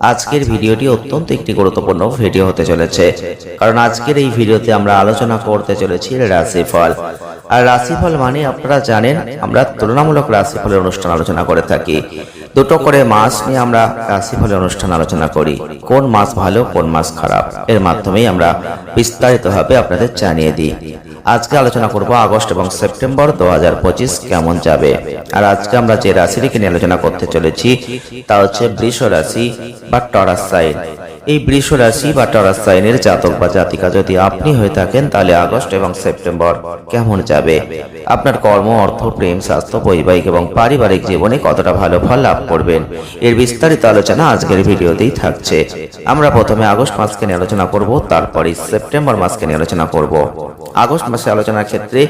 আজকের ভিডিওটি অত্যন্ত একটি গুরুত্বপূর্ণ ভিডিও হতে চলেছে। কারণ আজকের এই ভিডিওতে আমরা আলোচনা করতে চলেছি রাশিফল। আর রাশিফল মানে আপনারা জানেন, আমরা তুলনামূলক রাশিফলের অনুষ্ঠান আলোচনা করে থাকি। দুটো করে মাস নিয়ে আমরা রাশিফলের অনুষ্ঠান আলোচনা করি। কোন মাস ভালো, কোন মাস খারাপ। এর মাধ্যমেই আমরা বিস্তারিতভাবে আপনাদের জানিয়ে দিই। আজকে আলোচনা করব আগস্ট এবং সেপ্টেম্বর দু হাজার পঁচিশ কেমন যাবে। আর আজকে আমরা যে রাশিটিকে নিয়ে আলোচনা করতে চলেছি তা হচ্ছে বৃষ রাশি বা টরাস সাইন। এই বৃষ রাশি বা টরাস সাইনের জাতক বা জাতিকা যদি আপনি হয়ে থাকেন, তাহলে আগস্ট এবং সেপ্টেম্বর কেমন যাবে? আপনার কর্ম, অর্থ, প্রেম, স্বাস্থ্য, বৈবাহিক এবং পারিবারিক জীবনে কতটা ভালো ফল লাভ করবেন? এর বিস্তারিত আলোচনা আজকের ভিডিওতেই থাকছে। আমরা প্রথমে আগস্ট মাসকে নিয়ে আলোচনা করব তারপরে সেপ্টেম্বর মাসকে নিয়ে আলোচনা করব। আগস্ট মাসে আলোচনার ক্ষেত্রে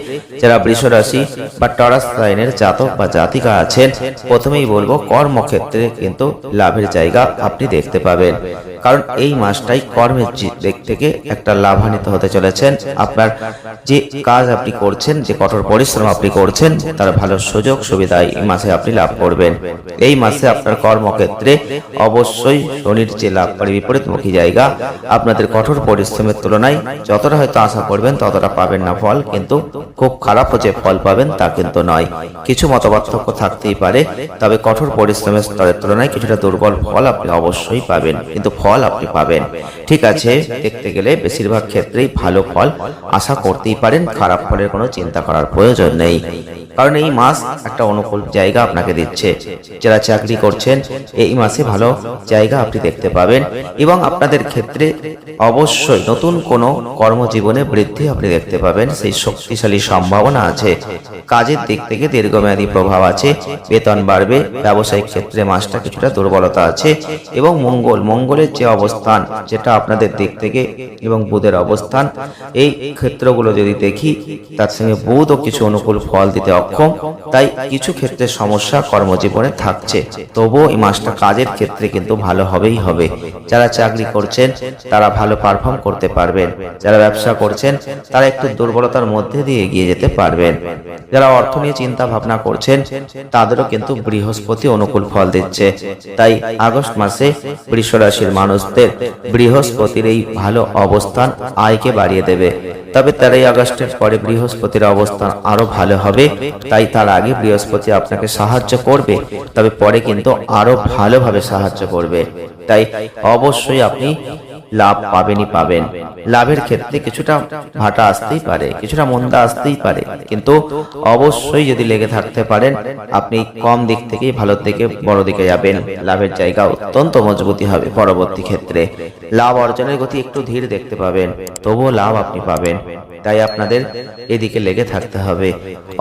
যারা বৃষ রাশি বা টরাস সাইনের জাতক বা জাতিকা আছেন, প্রথমেই বলব কর্মক্ষেত্রে কিন্তু লাভের জায়গা আপনি দেখতে পাবেন। কারণ এই মাসটাই কর্মের দিক থেকে একটা লাভান্বিত হতে চলেছেন আপনার যে কাজ আপনি করছেন, যে কঠোর পরিশ্রম আপনি করছেন, তার ভালো সুযোগ সুবিধা এই মাসে আপনি লাভ করবেন। এই মাসে আপনার কর্মক্ষেত্রে অবশ্যই শনির যে লাভ করে বিপরীতমুখী জায়গা, আপনাদের কঠোর পরিশ্রমের তুলনায় যতটা হয়তো আশা করবেন, ততটা পাবেন না ফল, কিন্তু খুব খারাপ যে ফল পাবেন তা কিন্তু নয়। কিছু মতপার্থক্য থাকতেই পারে, তবে কঠোর পরিশ্রমের স্তরের তুলনায় কিছুটা দুর্বল ফল আপনি অবশ্যই পাবেন। কিন্তু ফল আপনি পাবেন। ঠিক আছে? দেখতে গেলে বেশিরভাগ ক্ষেত্রেই ভালো ফল আশা করতেই পারেন, খারাপ ফলের কোনো চিন্তা করার প্রয়োজন নেই। কারণ এই মাস একটা অনুকূল জায়গা আপনাকে দিচ্ছে। যারা চাকরি করছেন, এই মাসে ভালো জায়গা আপনি দেখতে পাবেন এবং আপনাদের ক্ষেত্রে অবশ্যই নতুন কোনো কর্মজীবনে বৃদ্ধি আপনি দেখতে পাবেন। সেই শক্তিশালী সম্ভাবনা আছে। কাজের দিক থেকে দীর্ঘমেয়াদী প্রভাব আছে, বেতন বাড়বে, ব্যবসায়িক ক্ষেত্রে মাসটা কিছুটা দুর্বলতা আছে এবং মঙ্গল, মঙ্গলের যে অবস্থান যেটা আপনাদের দিক থেকে এবং বুধের অবস্থান, এই ক্ষেত্রগুলো যদি দেখি, তার সঙ্গে বুধও কিছু অনুকূল ফল দিতে অক্ষম তাই কিছু ক্ষেত্রে সমস্যা কর্মজীবনে থাকছে। তবুও এই মাসটা কাজের ক্ষেত্রে কিন্তু ভালো হবেই হবে। যারা চাকরি করছেন, তারা ভালো পারফর্ম করতে পারবেন। যারা ব্যবসা করছেন, তারা একটু দুর্বলতার মধ্যে দিয়ে এগিয়ে যেতে পারবেন। যারা অর্থ নিয়ে চিন্তা ভাবনা করছেন, তাদেরও কিন্তু বৃহস্পতি অনুকূল ফল দিচ্ছে। তাই আগস্ট মাসে বৃষ রাশির মানুষদের বৃহস্পতির এই ভালো অবস্থান আয়কে বাড়িয়ে দেবে। তবে তেরোই আগস্টের পরে বৃহস্পতির অবস্থান আরও ভালো হবে। তাই তার আগে বৃহস্পতি আপনাকে সাহায্য করবে, তবে পরে কিন্তু আরও ভালোভাবে সাহায্য করবে। তাই অবশ্যই আপনি লাভ পাবেনই পাবেন। লাভের ক্ষেত্রে কিছুটা ভাটা আসতেই পারে, কিছুটা মন্দা আসতেই পারে। কিন্তু অবশ্যই যদি লেগে থাকতে পারেন, আপনি কম দিক থেকেই ভালো থেকে বড় দিকে যাবেন। লাভের জায়গা অত্যন্ত মজবুতি হবে পরবর্তী ক্ষেত্রে। লাভ অর্জনের গতি একটু ধীর দেখতে পাবেন, তবুও লাভ আপনি পাবেন। তাই আপনাদের এদিকে লেগে থাকতে হবে।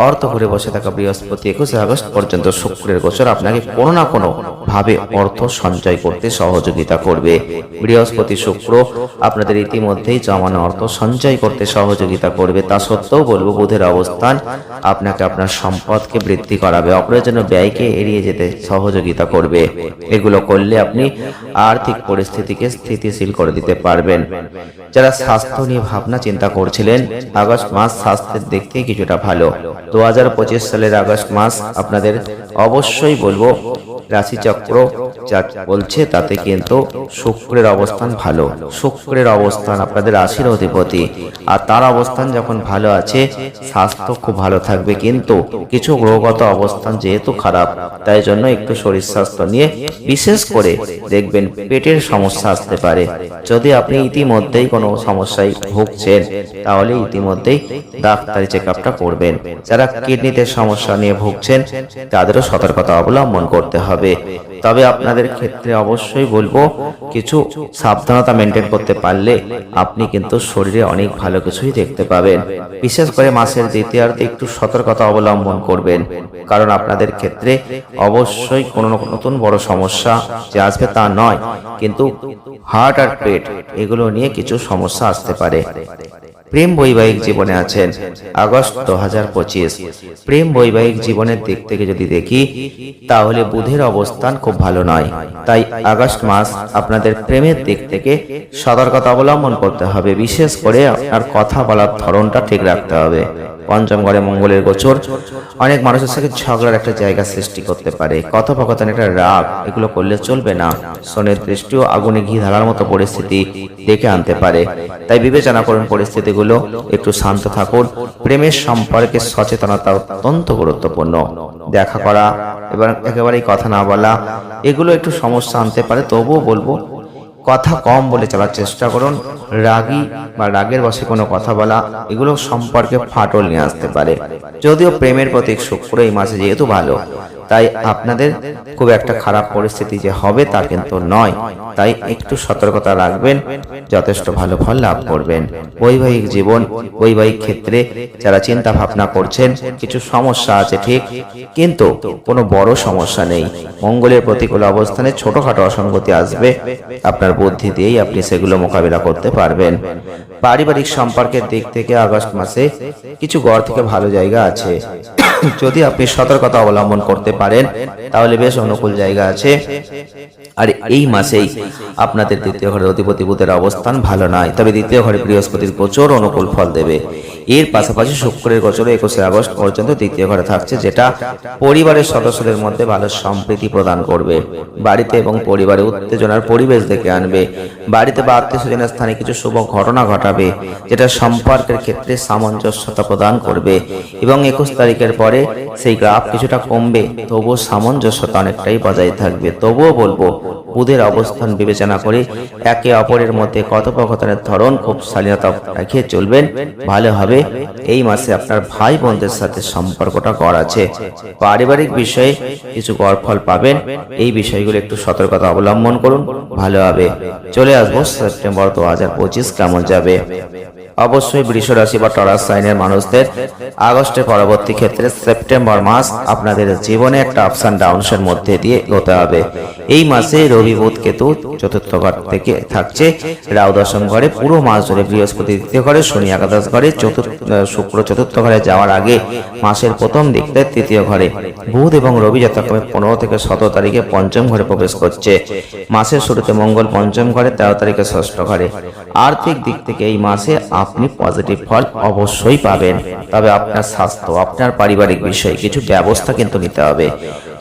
অর্থ ঘুরে বসে থাকা বৃহস্পতি একুশে আগস্ট পর্যন্ত শুক্রের গোচর আপনাকে কোনো না কোনো ভাবে অর্থ সঞ্চয় করতে সহযোগিতা করবে। বৃহস্পতি শুক্র আপনাদের ইতিমধ্যেই জমানো অর্থ সঞ্চয় করতে সহযোগিতা করবে। তা সত্ত্বেও বলব, বুধের অবস্থান আপনাকে আপনার সম্পদকে বৃদ্ধি করাবে, অপ্রয়োজনীয় ব্যয়কে এড়িয়ে যেতে সহযোগিতা করবে। এগুলো করলে আপনি আর্থিক পরিস্থিতিকে স্থিতিশীল করে দিতে পারবেন। যারা স্বাস্থ্য নিয়ে ভাবনা চিন্তা করছিলেন আগস্ট মাস স্বাস্থ্যের দিক থেকে কিছুটা ভালো। দু হাজার পঁচিশ সালের আগস্ট মাস আপনাদের অবশ্যই বলব রাশিচক্র যা বলছে তাতে কিন্তু শুক্রের অবস্থান ভালো। শুক্রের অবস্থান আপনাদের রাশির অধিপতি আর তার অবস্থান যখন ভালো আছে, স্বাস্থ্য খুব ভালো থাকবে কিন্তু কিছু গ্রহগত অবস্থান যেহেতু খারাপ, তাই জন্য একটু শরীর স্বাস্থ্য নিয়ে বিশেষ করে দেখবেন পেটের সমস্যা আসতে পারে। যদি আপনি ইতিমধ্যেই কোনো সমস্যায় ভুগছেন, তাহলে ইতিমধ্যেই ডাক্তারি চেক আপটা করবেন। যারা কিডনিতে সমস্যা নিয়ে ভুগছেন, তাদেরও সতর্কতা অবলম্বন করতে হবে। হবে তবে আপনাদের ক্ষেত্রে অবশ্যই বলব, কিছু সাবধানতা মেনটেন করতে পারলে আপনি কিন্তু শরীরে অনেক ভালো কিছুই দেখতে পাবেন। বিশেষ করে মাসের দ্বিতীয়ার্ধে একটু সতর্কতা অবলম্বন করবেন, কারণ আপনাদের ক্ষেত্রে অবশ্যই কোনো না নতুন বড় সমস্যা যে আসবে তা নয়, কিন্তু হার্ট আর পেট এগুলো নিয়ে কিছু সমস্যা আসতে পারে। প্রেম বৈবাহিক জীবনে আছেন আগস্ট দু হাজার পঁচিশ। প্রেম বৈবাহিক জীবনের দিক থেকে যদি দেখি, তাহলে বুধের অবস্থান খুব ভালো নয়। তাই আগস্ট মাস আপনাদের প্রেমের দিক থেকে সতর্কতা অবলম্বন করতে হবে। বিশেষ করে আপনার কথা বলার ধরনটা ঠিক রাখতে হবে। পঞ্চম ঘরে মঙ্গলের গোচর। অনেক মানুষের সাথে ঝগড়ার একটা জায়গা সৃষ্টি করতে পারে। কথোপকথন একটা রাগ, এগুলো করলে চলবে না। সোনের দৃষ্টিও আগুনে ঘি ঢালার মতো পরিস্থিতি দেখে আনতে পারে। তাই বিবেচনা করুন পরিস্থিতিগুলো একটু শান্ত থাকুন। প্রেমের সম্পর্কে সচেতনতা অত্যন্ত গুরুত্বপূর্ণ। দেখা করা এবং একেবারেই কথা না বলা, এগুলো একটু সমস্যা আনতে পারে, তবুও বলব কথা কম বলে চলার চেষ্টা করুন। রাগী বা রাগের বসে কোনো কথা বলা, এগুলো সম্পর্কে ফাটল নিয়ে আসতে পারে। যদিও প্রেমের প্রতীক শুক্র এই মাসে যেহেতু ভালো। তাই আপনাদের খুব একটা খারাপ পরিস্থিতি যে হবে তা কিন্তু নয়। তাই একটু সতর্কতা রাখবেন, যথেষ্ট ভালো ফল লাভ করবেন। বৈবাহিক জীবন, বৈবাহিক ক্ষেত্রে যারা চিন্তা ভাবনা করছেন, কিছু সমস্যা আছে ঠিক, কিন্তু কোনো বড় সমস্যা নেই। মঙ্গলের প্রতিকূল অবস্থানে ছোটখাটো অসঙ্গতি আসবে, আপনার বুদ্ধি দিয়েই আপনি সেগুলো মোকাবিলা করতে পারবেন। পারিবারিক সম্পর্কের দিক থেকে আগস্ট মাসে কিছু গড় থেকে ভালো জায়গা আছে। যদি আপনি সতর্কতা অবলম্বন করতে পারেন, তাহলে বেশ অনুকূল জায়গা আছে। আর এই মাসেই আপনাদের দ্বিতীয় ঘরের অধিপতি বুধের অবস্থান ভালো নয়। তবে দ্বিতীয় ঘরে বৃহস্পতির গোচর অনুকূল ফল দেবে। এর পাশাপাশি শুক্রের গোচর একুশে আগস্ট পর্যন্ত দ্বিতীয় ঘরে থাকছে, যেটা পরিবারের সদস্যদের মধ্যে ভালো সম্প্রীতি প্রদান করবে। বাড়িতে এবং পরিবারে উত্তেজনার পরিবেশ দেখে আনবে। বাড়িতে বা আত্মীয় স্বজনের স্থানে কিছু শুভ ঘটনা ঘটাবে, যেটা সম্পর্কের ক্ষেত্রে সামঞ্জস্যতা প্রদান করবে। এবং একুশ তারিখের পরে সেই গ্রাফ কিছুটা কমবে, তবুও সামঞ্জস্যতা অনেকটাই বজায় থাকবে। তবুও বলব, বুধের অবস্থান বিবেচনা করে একে অপরের মধ্যে কথোপকথনের ধরন খুব শালীনতা রেখে চলবেন। ভালো হবে, এই মাসে আপনার ভাই বোনদের সাথে সম্পর্কটা গড় আছে। পারিবারিক বিষয়ে কিছু গড় ফল পাবেন, এই বিষয়গুলো একটু সতর্কতা অবলম্বন করুন, ভালো হবে। চলে আসব সেপ্টেম্বর দু হাজার পঁচিশ কেমন যাবে? অবশ্যই বৃষ রাশি বা টরাস সাইনের মানুষদের আগস্টের পরবর্তী ক্ষেত্রে সেপ্টেম্বর মাস আপনাদের জীবনে একটা আপস অ্যান্ড ডাউনস এর মধ্যে দিয়ে এগোতে হবে। এই মাসে রবি, বুধ, কেতু চতুর্থ ঘর থেকে থাকছে। রাহু দশম ঘরে পুরো মাস ধরে বৃহস্পতি দ্বিতীয় ঘরে, শনি একাদশ ঘরে, চতুর্থ শুক্র চতুর্থ ঘরে যাওয়ার আগে মাসের প্রথম দিকতে তৃতীয় ঘরে বুধ এবং রবি যথাক্রমে পনেরো থেকে সতেরো তারিখে পঞ্চম ঘরে প্রবেশ করছে। মাসের শুরুতে মঙ্গল পঞ্চম ঘরে তেরো তারিখে ষষ্ঠ ঘরে। আর্থিক দিক থেকে এই মাসে আপনি পজিটিভ ফল অবশ্যই পাবেন। তবে আপনার স্বাস্থ্য, আপনার পারিবারিক বিষয়ে, কিছু ব্যবস্থা কিন্তু নিতে হবে।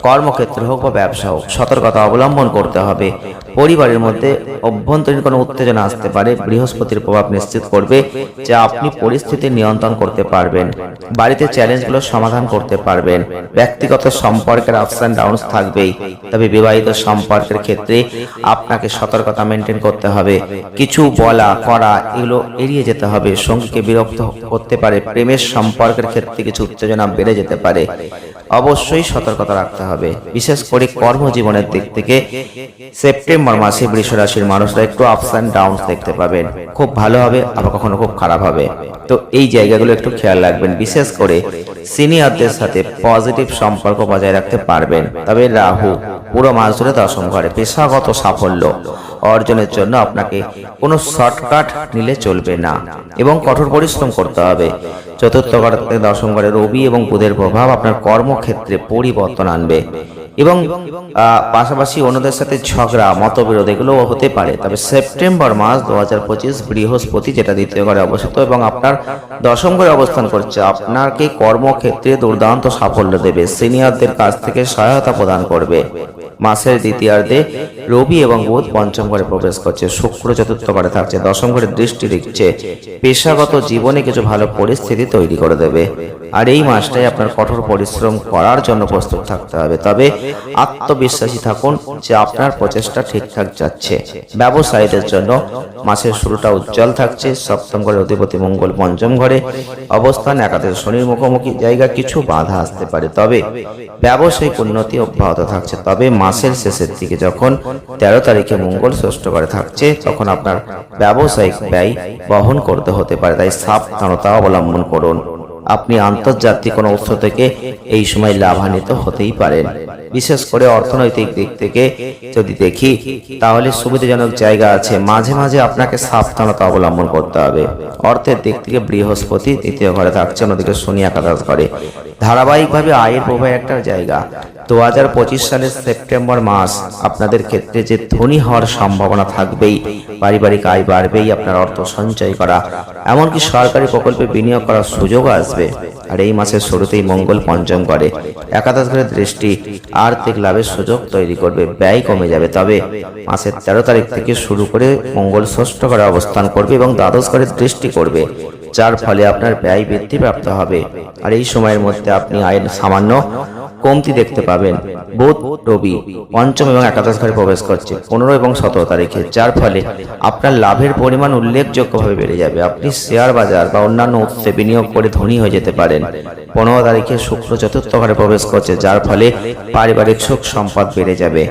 কর্মক্ষেত্রে হোক বা ব্যবসা হোক, সতর্কতা অবলম্বন করতে হবে। পরিবারের মধ্যে অভ্যন্তরীণ কোনো উত্তেজনা আসতে পারে, বৃহস্পতির প্রভাব নিশ্চিত করবে, যে আপনি পরিস্থিতি নিয়ন্ত্রণ করতে পারবেন। বাড়িতে চ্যালেঞ্জগুলো সমাধান করতে পারবেন। ব্যক্তিগত সম্পর্কের আপস অ্যান্ড ডাউনস থাকবেই। তবে বিবাহিত সম্পর্কের ক্ষেত্রে আপনাকে সতর্কতা মেনটেন করতে হবে। কিছু বলা করা, এগুলো এড়িয়ে যেতে হবে। সঙ্গীকে বিরক্ত করতে পারে, প্রেমের সম্পর্কের ক্ষেত্রে কিছু উত্তেজনা বেড়ে যেতে পারে। অবশ্যই সতর্কতা রাখতে হবে। বিশেষ করে কর্মজীবনের দিক থেকে, সেপ্টেম্বর মাসে বৃষ রাশির মানুষরা একটু আপস অ্যান্ড ডাউনস দেখতে পাবেন। খুব ভালো হবে, আবার কখনো খুব খারাপ হবে। তো এই জায়গাগুলো একটু খেয়াল রাখবেন। বিশেষ করে সিনিয়রদের সাথে পজিটিভ সম্পর্ক বজায় রাখতে পারবেন। তবে রাহু পুরো মাস ধরে দশম ঘরে পেশাগত সাফল্য অর্জনের জন্য আপনাকে কোনো শর্টকাট নিলে চলবে না এবং কঠোর পরিশ্রম করতে হবে। চতুর্থ থেকে দশম ঘরে রবি এবং বুধের প্রভাব আপনার কর্মক্ষেত্রে পরিবর্তন আনবে এবং পাশাপাশি অন্যদের সাথে ঝগড়া, মতবিরোধ এগুলো হতে পারে। তবে সেপ্টেম্বর মাস দু হাজার পঁচিশ বৃহস্পতি যেটা দ্বিতীয় ঘরে অবস্থিত এবং আপনার দশম ঘরে অবস্থান করছে, আপনাকে কর্মক্ষেত্রে দুর্দান্ত সাফল্য দেবে। সিনিয়রদের কাছ থেকে সহায়তা প্রদান করবে। মাসের দ্বিতীয়ার্ধে রবি এবং বুধ পঞ্চম ঘরে প্রবেশ করছে। শুক্র চতুর্থ ঘরে থাকছে। দশম ঘরে দৃষ্টি দিচ্ছে। পেশাগত জীবনে কিছু ভালো পরিস্থিতি তৈরি করে দেবে। আর এই মাসটাই আপনার কঠোর পরিশ্রম করার জন্য প্রস্তুত থাকতে হবে। তবে আত্মবিশ্বাসী থাকুন যে আপনার প্রচেষ্টা ঠিকঠাক যাচ্ছে। ব্যবসায়ীদের জন্য মাসের শুরুটা উজ্জ্বল থাকছে। সপ্তম ঘরে অধিপতি মঙ্গল পঞ্চম ঘরে অবস্থান একাদশ শনির মুখোমুখি জায়গা কিছু বাধা আসতে পারে। তবে ব্যবসায়িক উন্নতি অব্যাহত থাকছে। তবে মাসের শেষের দিকে যখন তেরো তারিখে মঙ্গল ষষ্ঠ ঘরে থাকছে, তখন আপনার ব্যবসায়িক ব্যয় বহন করতে হতে পারে। তাই সাবধানতা অবলম্বন করুন। আপনি আন্তর্জাতিক কোনো উৎস থেকে এই সময় লাভান্বিত হতেই পারেন। বিশেষ করে অর্থনৈতিক দিক থেকে যদি দেখি, তাহলে সুবিধাজনক জায়গা আছে। মাঝে মাঝে আপনাকে সাবধানতা অবলম্বন করতে হবে। অর্থের দিক থেকে বৃহস্পতি, দ্বিতীয় ঘরে থাকছে অন্যদিকে শনি একাদশ ঘরে। ধারাবাহিকভাবে আয়ের প্রভাব একটা জায়গা। দু হাজার পঁচিশ সালের সেপ্টেম্বর মাস আপনাদের ক্ষেত্রে যে ধনী হওয়ার সম্ভাবনা থাকবেই, পারিবারিক আয় বাড়বেই, আপনার অর্থ সঞ্চয় করা, এমনকি সরকারি প্রকল্পে বিনিয়োগ করার সুযোগ আসবে। আর এই মাসের শুরুতেই মঙ্গল পঞ্চম করে। একাদশ ঘরের দৃষ্টি আর্থিক লাভের সুযোগ তৈরি করবে, ব্যয় কমে যাবে। তবে মাসের তেরো তারিখ থেকে শুরু করে মঙ্গল ষষ্ঠ ঘরে অবস্থান করবে এবং দ্বাদশ ঘরের দৃষ্টি করবে, যার ফলে আপনার ব্যয় বৃদ্ধি প্রাপ্ত হবে। আর এই সময়ের মধ্যে আপনি আয়ের সামান্য কমতি দেখতে পাবেন। বুধ, রবি, পঞ্চম এবং একাদশ ঘরে প্রবেশ করছে। পনেরো এবং সতেরো তারিখে, যার ফলে আপনার লাভের পরিমাণ উল্লেখযোগ্যভাবে বেড়ে যাবে। আপনি শেয়ার বাজার বা অন্যান্য উৎসে বিনিয়োগ করে ধনী হয়ে যেতে পারেন। পনেরো তারিখে শুক্র চতুর্থ ঘরে প্রবেশ করছে, যার ফলে পারিবারিক সুখ সম্পদ বেড়ে যাবে।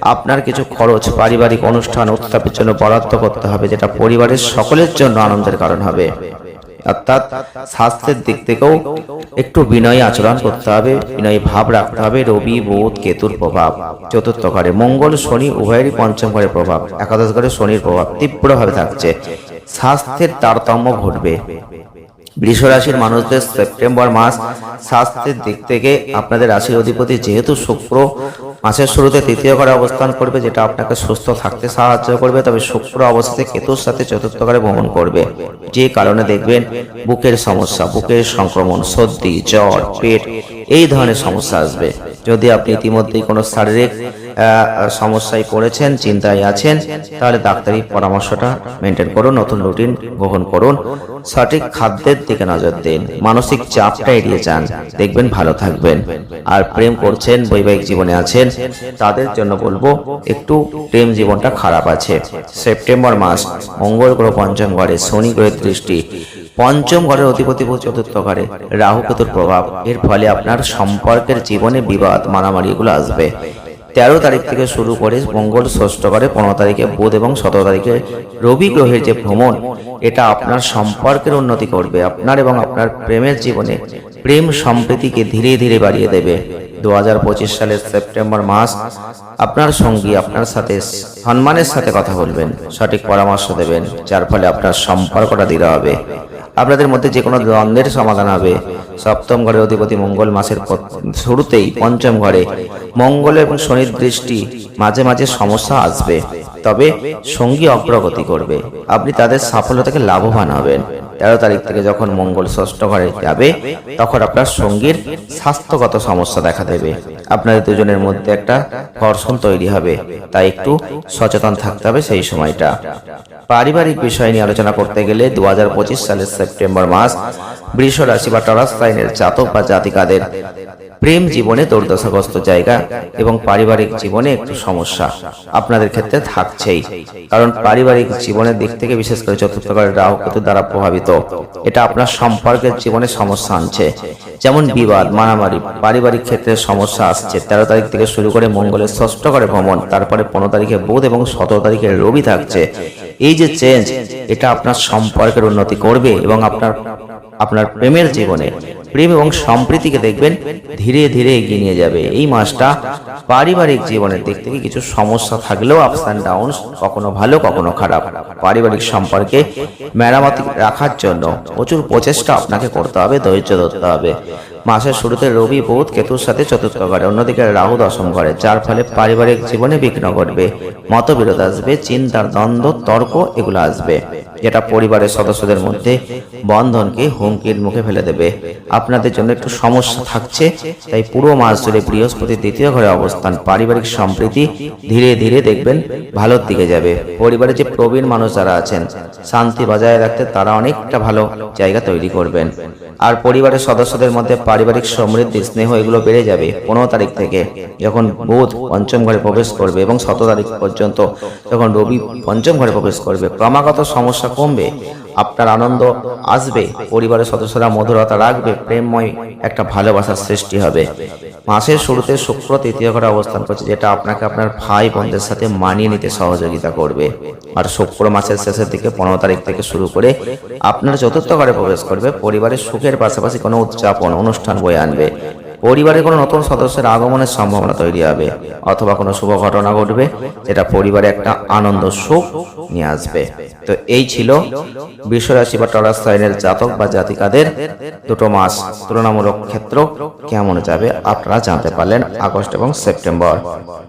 আপনার কিছু খরচ, পারিবারিক অনুষ্ঠান উত্তাপের জন্য বরাদ্দ করতে হবে, যেটা পরিবারের সকলের জন্য আনন্দের কারণ হবে। অর্থাৎ স্বাস্থ্যের দিক থেকেও একটু বিনয়ী আচরণ করতে হবে, বিনয়ী ভাব রাখতে হবে, রবি, বুধ, কেতুর প্রভাব, চতুর্থ ঘরে মঙ্গল, শনি, উভয়েরই পঞ্চম ঘরে প্রভাব, একাদশ ঘরে শনির প্রভাব তীব্রভাবে থাকছে। স্বাস্থ্যের তারতম্য ঘটবে। বৃষ রাশির মানুষদের সেপ্টেম্বর মাস স্বাস্থ্যের দিক থেকে আপনাদের রাশির অধিপতি যেহেতু শুক্র মাসের শুরুতে তৃতীয় ঘরে অবস্থান করবে, যেটা আপনাকে সুস্থ থাকতে সাহায্য করবে। তবে শুক্র অবস্থাতে কেতুর সাথে চতুর্থ ঘরে ভ্রমণ করবে। যে কারণে দেখবেন বুকের সমস্যা, বুকের সংক্রমণ, সর্দি, জ্বর, পেট, এই ধরনের সমস্যা আসবে। যদি আপনি ইতিমধ্যেই কোনো শারীরিক সমস্যায় পড়েছেন, চিন্তায় আছেন, তাহলে ডাক্তারি পরামর্শটা মেনটেন করুন, নতুন রুটিন গ্রহণ করুন। সঠিক খাদ্যের দিকে নজর দিন, মানসিক চাপটা এড়িয়ে যান, দেখবেন ভালো থাকবেন। আর প্রেম করছেন, বৈবাহিক জীবনে আছেন, তাদের জন্য বলব, একটু প্রেম জীবনটা খারাপ আছে। সেপ্টেম্বর মাস, মঙ্গল গ্রহ পঞ্চম ঘরে শনি গ্রহের দৃষ্টি। পঞ্চম ঘরের অধিপতি চতুর্থ ঘরে রাহু কেতুর প্রভাব। এর ফলে আপনার সম্পর্কের জীবনে বিবাদ মারামারি এগুলো আসবে। তেরো তারিখ থেকে শুরু করে মঙ্গল ষষ্ঠ ঘরে পনেরো তারিখে বুধ এবং সতেরো তারিখে রবি গ্রহের যে ভ্রমণ, এটা আপনার সম্পর্কের উন্নতি করবে, আপনার এবং আপনার প্রেমের জীবনে প্রেম সম্প্রীতিকে ধীরে ধীরে বাড়িয়ে দেবে। দু হাজার পঁচিশ সালের সেপ্টেম্বর মাস, আপনার সঙ্গী আপনার সাথে সম্মানের সাথে কথা বলবেন, সঠিক পরামর্শ দেবেন, যার ফলে আপনার সম্পর্কটা দৃঢ় হবে। আপনাদের মধ্যে যে কোনো দ্বন্দ্বের সমাধান হবে। সপ্তম ঘরে অধিপতি মঙ্গল মাসের শুরুতেই পঞ্চম ঘরে মঙ্গল এবং শনির দৃষ্টি মাঝে মাঝে সমস্যা আসবে। তবে সঙ্গী অগ্রগতি করবে। আপনি তাদের সাফল্য থেকে লাভবান হবেন। তেরো তারিখ থেকে যখন মঙ্গল ষষ্ঠ ঘরে যাবে, তখন আপনার সঙ্গীর স্বাস্থ্যগত সমস্যা দেখা দেবে। আপনাদের দুজনের মধ্যে একটা ঘর্ষণ তৈরি হবে, তাই একটু সচেতন থাকতে হবে সেই সময়টা। পারিবারিক বিষয় নিয়ে আলোচনা করতে গেলে দু হাজার পঁচিশ সালের সেপ্টেম্বর মাস বৃষ রাশি বা টরাস লাইনের জাতক বা জাতিকাদের প্রেম জীবনে দুর্দশাগ্রস্ত জায়গা এবং পারিবারিক জীবনে একটু সমস্যা। আপনাদের ক্ষেত্রে থাকছেই। কারণ পারিবারিক জীবনের দিক থেকে বিশেষ করে চতুর্থ ঘরের রাহু কেতু দ্বারা প্রভাবিত। এটা আপনার সম্পর্কের জীবনে সমস্যা আনছে। যেমন বিবাদ, মারামারি, পারিবারিক ক্ষেত্রে সমস্যা আসছে। তেরো তারিখ থেকে শুরু করে মঙ্গলের ষষ্ঠ ঘরে ভ্রমণ, তারপরে পনেরো তারিখে বুধ এবং সতেরো তারিখে রবি থাকছে। এই যে চেঞ্জ এটা আপনার সম্পর্কের উন্নতি করবে এবং আপনার আপনার প্রেমের জীবনে প্রেম এবং সম্প্রীতিকে দেখবেন ধীরে ধীরে এগিয়ে নিয়ে যাবে। এই মাসটা পারিবারিক জীবনের দিক থেকে কিছু সমস্যা থাকলেও আপস অ্যান্ড ডাউন কখনো ভালো, কখনো খারাপ। পারিবারিক সম্পর্কে মেরামতি রাখার জন্য প্রচুর প্রচেষ্টা আপনাকে করতে হবে, ধৈর্য ধরতে হবে। মাসের শুরুতে রবি, বুধ, কেতুর সাথে চতুর্থ ঘরে, অন্যদিকে রাহু দশম ঘরে, যার ফলে পারিবারিক জীবনে বিঘ্ন ঘটবে, মতবিরোধ আসবে, চিন্তার দ্বন্দ্ব, তর্ক এগুলো আসবে। যেটা পরিবারের সদস্যদের মধ্যে বন্ধনকে হুমকির মুখে ফেলে দেবে। আপনাদের জন্য একটু সমস্যা থাকছে, তাই পুরো মাস জুড়ে বৃহস্পতির দ্বিতীয় ঘরে অবস্থান। পারিবারিক সম্প্রীতি ধীরে ধীরে দেখবেন ভালোর দিকে যাবে। পরিবারে যে প্রবীণ মানুষ যারা আছেন, শান্তি বজায় রাখতে তারা অনেকটা ভালো জায়গা তৈরি করবেন। আর পরিবারের সদস্যদের মধ্যে পারিবারিক সমৃদ্ধি, স্নেহ, এগুলো বেড়ে যাবে পনেরো তারিখ থেকে, যখন বুধ পঞ্চম ঘরে প্রবেশ করবে এবং সতেরো তারিখ পর্যন্ত যখন রবি পঞ্চম ঘরে প্রবেশ করবে। ক্রমাগত সমস্যা কমবে, আপনার আনন্দ আসবে, পরিবারের সদস্যরা মধুরতা রাখবে, প্রেমময় একটা ভালোবাসার সৃষ্টি হবে। মাসের শুরুতে শুক্র তৃতীয় ঘরে অবস্থান করছে, যেটা আপনাকে আপনার ভাই বোনদের সাথে মানিয়ে নিতে সহযোগিতা করবে। আর শুক্র মাসের শেষের দিকে পনেরো তারিখ থেকে শুরু করে আপনার চতুর্থ ঘরে প্রবেশ করবে, পরিবারের সুখের পাশাপাশি কোনো উদযাপন, অনুষ্ঠান বয়ে আনবে। পরিবারে কোনো নতুন সদস্যের আগমনের সম্ভাবনা তৈরি হবে অথবা কোনো শুভ ঘটনা ঘটবে যেটা পরিবারে একটা আনন্দ, সুখ নিয়ে আসবে। তো এই ছিল বিশ্বরাশি বা টরাস সাইনের জাতক বা জাতিকাদের দুটো মাস তুলনামূলক ক্ষেত্র কেমন যাবে আপনারা জানতে পারলেন আগস্ট এবং সেপ্টেম্বর।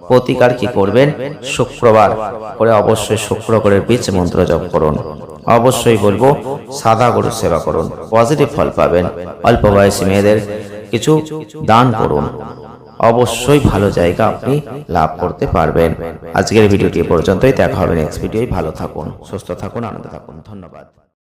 প্রতিকার কি করবেন? শুক্রবার করে অবশ্যই শুক্র করে বীজ মন্ত্র জপ করুন। অবশ্যই বলব সাদা গরু সেবা করুন, পজিটিভ ফল পাবেন। অল্প বয়সী মেয়েদের কিছু দান করুন। অবশ্যই ভালো জায়গা আপনি লাভ করতে পারবেন। আজকের ভিডিওটি পর্যন্তই। দেখা হবে নেক্সট ভিডিওই ভালো থাকুন, সুস্থ থাকুন, আনন্দ থাকুন। ধন্যবাদ।